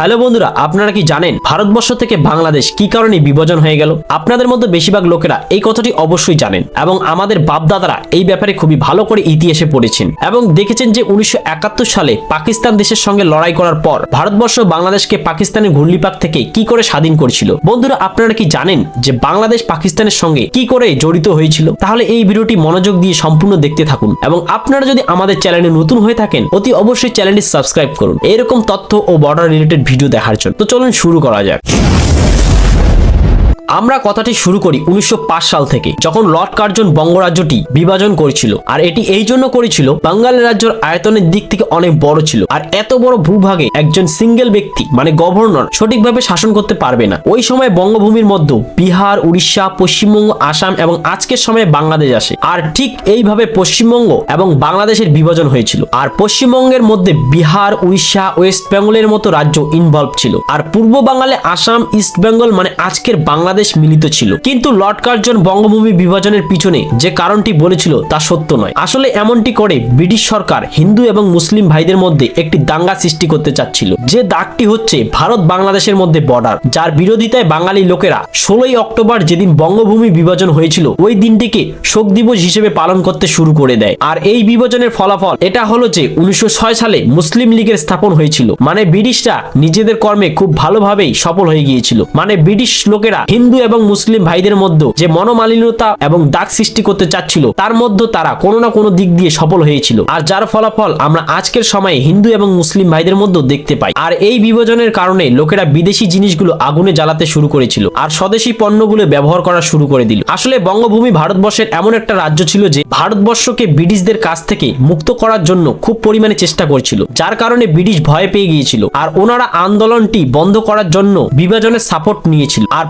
Hello বন্ধুরা, আপনারা কি জানেন ভারতবর্ষ থেকে বাংলাদেশ কি কারণে বিভাজন হয়ে গেল? আপনাদের মধ্যে বেশিরভাগ লোকেরা এই কথাটি অবশ্যই জানেন এবং আমাদের বাপদাদারা এই ব্যাপারে খুবই ভালো করে ইতিহাসে পড়েছেন এবং দেখেছেন যে উনিশশো একাত্তর সালে পাকিস্তান দেশের সঙ্গে লড়াই করার পর ভারতবর্ষ বাংলাদেশকে পাকিস্তানের ঘূর্ণিপাক থেকে কি করে স্বাধীন করেছিল। বন্ধুরা, আপনারা কি জানেন যে বাংলাদেশ পাকিস্তানের সঙ্গে কি করে জড়িত হয়েছিল? তাহলে এই ভিডিওটি মনোযোগ দিয়ে সম্পূর্ণ দেখতে থাকুন এবং আপনারা যদি আমাদের চ্যানেলে নতুন হয়ে থাকেন, অতি অবশ্যই চ্যানেলটি সাবস্ক্রাইব করুন। এরকম তথ্য ও বর্ডার রিলেটেড ভিডিও দেখার জন্য। তো চলুন শুরু করা যাক। আমরা কথাটি শুরু করি উনিশশো পাঁচ সাল থেকে, যখন লর্ড কার্জন বঙ্গরাজ্যটি বিভাজন করেছিল। আর এটি এই জন্য করেছিল বাঙ্গাল রাজ্যের আয়তনের দিক থেকে অনেক বড় ছিল। আর এত বড় ভূভাগে একজন সিঙ্গেল ব্যক্তি মানে গভর্নর, সঠিকভাবে শাসন করতে পারবে না। ওই সময় বঙ্গভূমির মধ্যে বিহার, উড়িষ্যা, পশ্চিমবঙ্গ, আসাম এবং আজকের সময়ে বাংলাদেশ আসে। আর ঠিক এইভাবে পশ্চিমবঙ্গ এবং বাংলাদেশের বিভাজন হয়েছিল। আর পশ্চিমবঙ্গের মধ্যে বিহার, উড়িষ্যা, ওয়েস্ট বেঙ্গলের মতো রাজ্য ইনভলভ ছিল। আর পূর্ব বাংলায় আসাম, ইস্ট বেঙ্গল মানে আজকের বাংলাদেশ মিলিত ছিল। কিন্তু লর্ড কার্জন বঙ্গভূমি বিভাজনের পিছনে যে কারণটি বলেছিল তা সত্য নয়। আসলে এমনটি করে ব্রিটিশ সরকার হিন্দু এবং মুসলিম ভাইদের মধ্যে একটি দাঙ্গা সৃষ্টি করতে চাচ্ছিল। যে দাগটি হচ্ছে ভারত বাংলাদেশের মধ্যে বর্ডার যার বিরোধিতায় বাঙালি লোকেরা ষোলোই অক্টোবর যেদিন বঙ্গভূমি বিভাজন হয়েছিল, ওই দিনটিকে শোক দিবস হিসেবে পালন করতে শুরু করে দেয়। আর এই বিভাজনের ফলাফল এটা হলো যে উনিশশো ছয় সালে মুসলিম লীগের স্থাপন হয়েছিল। মানে ব্রিটিশরা নিজেদের কর্মে খুব ভালোভাবেই সফল হয়ে গিয়েছিল। মানে ব্রিটিশ লোকেরা হিন্দু এবং মুসলিম ভাইদের মধ্যে যে মনোমালিন্যতা এবং দাগ সৃষ্টি করতে চাচ্ছিল, তার মধ্যে তারা কোনো না কোনো দিক দিয়ে সফল হয়েছিল। আর যার ফলাফল আমরা আজকের সময়ে হিন্দু এবং মুসলিম ভাইদের মধ্যে দেখতে পাই। আর এই বিভাজনের কারণে লোকেরা বিদেশি জিনিসগুলো আগুনে জ্বালাতে শুরু করেছিল আর স্বদেশি পণ্যগুলো ব্যবহার করা শুরু করে দিল। আসলে বঙ্গভূমি ভারতবর্ষের এমন একটা রাজ্য ছিল যে ভারতবর্ষকে ব্রিটিশদের কাছ থেকে মুক্ত করার জন্য খুব পরিমাণে চেষ্টা করছিল, যার কারণে ব্রিটিশ ভয় পেয়ে গিয়েছিল। আর ওনারা আন্দোলনটি বন্ধ করার জন্য বিভাজনের সাপোর্ট নিয়েছিল। আর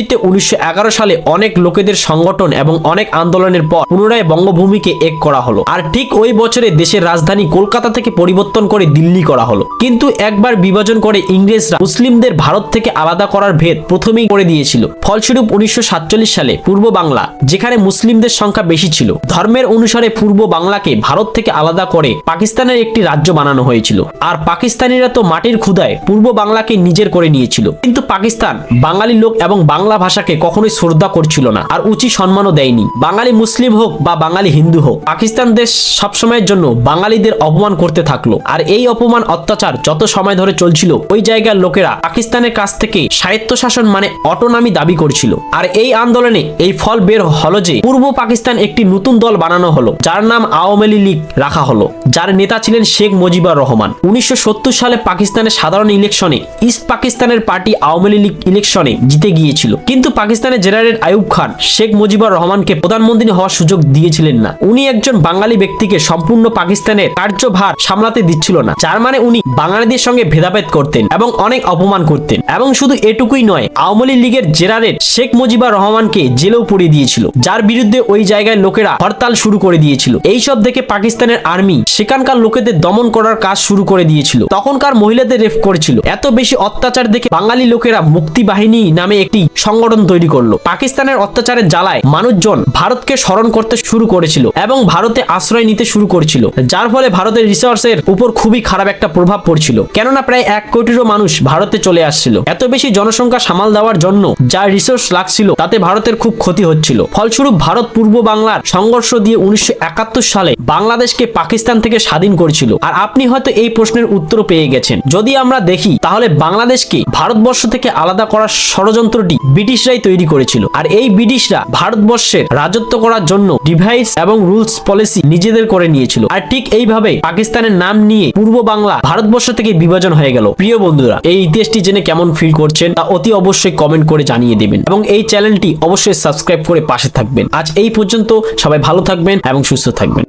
পরবর্তীতে উনিশশো সালে অনেক লোকেদের সংগঠন এবং অনেক আন্দোলনের পর পুনরায় বঙ্গভূমিকে এক করা হলো। আর ঠিক ওই বছরে দেশের রাজধানী কলকাতা থেকে পরিবর্তন করে দিল্লি করা হলো। কিন্তু একবার বিভাজন করে ইংরেজরা মুসলিমদের ভারত থেকে আলাদা করার ভেদ প্রথমেই করে দিয়েছিল। ফলস্বরূপ উনিশশো সালে পূর্ব বাংলা, যেখানে মুসলিমদের সংখ্যা বেশি ছিল, ধর্মের অনুসারে পূর্ব বাংলাকে ভারত থেকে আলাদা করে পাকিস্তানের একটি রাজ্য বানানো হয়েছিল। আর পাকিস্তানিরা তো মাটির ক্ষুদায় পূর্ব বাংলাকে নিজের করে নিয়েছিল। কিন্তু পাকিস্তান, বাঙালি লোক এবং বাংলা ভাষাকে কখনোই শ্রদ্ধা করছিল না, আর উচিত সম্মানও দেয়নি। বাঙালি মুসলিম হোক বা বাঙালি হিন্দু হোক, পাকিস্তান দেশ সবসময়ের জন্য বাঙালিদের অপমান করতে থাকল, আর এই অপমান অত্যাচার যত সময় ধরে চলছিল, ওই জায়গার লোকেরা পাকিস্তানের কাছ থেকে স্বায়ত্তশাসন মানে অটোনামি দাবি করছিল। আর এই আন্দোলনে এই ফল বের হলো যে, পূর্ব পাকিস্তান একটি নতুন দল বানানো হলো, যার নাম আওয়ামী লীগ রাখা হলো, যার নেতা ছিলেন শেখ মুজিবুর রহমান। উনিশশো সত্তর সালে পাকিস্তানের সাধারণ ইলেকশনে ইস্ট পাকিস্তানের পার্টি আওয়ামী লীগ ইলেকশনে জিতে গিয়েছিল। কিন্তু পাকিস্তানের জেনারেল আইয়ুব খান, শেখ মুজিবুর রহমানকে প্রধানমন্ত্রী হওয়ার সুযোগ দিয়েছিলেন না। উনি একজন বাঙালি ব্যক্তিকে সম্পূর্ণ পাকিস্তানের কার্যভার সামলাতে দিচ্ছিল না। যার মানে উনি বাঙালিদের সঙ্গে ভেদাভেদ করতেন এবং অনেক অপমান করতেন। এবং শুধু এটুকুই নয়, আওয়ামী লীগের জেনারেল শেখ মুজিবুর রহমানকে জেলেও পড়িয়ে দিয়েছিল। যার বিরুদ্ধে ওই জায়গায় লোকেরা হরতাল শুরু করে দিয়েছিল। এইসব দেখে পাকিস্তানের আর্মি সেখানকার লোকেদের দমন করার কাজ শুরু করে দিয়েছিল। তখনকার মহিলাদের রেফ করেছিল। এত বেশি অত্যাচার দেখে বাঙালি লোকেরা মুক্তি বাহিনী নামে একটি সংগঠন তৈরি করল। পাকিস্তানের অত্যাচারের জ্বালায় মানুষজন ভারতকে স্মরণ করতে শুরু করেছিল এবং ভারতে আশ্রয় নিতে শুরু করেছিল, যার ফলে ভারতের রিসোর্সের উপর খুবই খারাপ একটা প্রভাব পড়ছিল। কেননা প্রায় এক কোটিরও মানুষ ভারতে চলে আসছিল। এত বেশি জনসংখ্যা সামাল দেওয়ার জন্য যা রিসোর্স লাগছিল, তাতে ভারতের খুব ক্ষতি হচ্ছিল। ফলস্বরূপ ভারত পূর্ব বাংলার সংঘর্ষ দিয়ে উনিশশো একাত্তর সালে বাংলাদেশকে পাকিস্তান থেকে স্বাধীন করেছিল। আর আপনি হয়তো এই প্রশ্নের উত্তর পেয়ে গেছেন। যদি আমরা দেখি, তাহলে বাংলাদেশকে ভারতবর্ষ থেকে আলাদা করার ষড়যন্ত্রটি ব্রিটিশরাই তৈরি করেছিল। আর এই ব্রিটিশরা ভারতবর্ষের রাজত্ব করার জন্য ডিভাইস এবং রুলস পলিসি নিজেদের করে নিয়েছিল। আর ঠিক এইভাবে পাকিস্তানের নাম নিয়ে পূর্ব বাংলা ভারতবর্ষ থেকে বিভাজন হয়ে গেল। প্রিয় বন্ধুরা, এই ইতিহাসটি জেনে কেমন ফিল করছেন তা অতি অবশ্যই কমেন্ট করে জানিয়ে দেবেন। এবং এই চ্যানেলটি অবশ্যই সাবস্ক্রাইব করে পাশে থাকবেন। আজ এই পর্যন্ত সবাই ভালো থাকবেন এবং সুস্থ থাকবেন।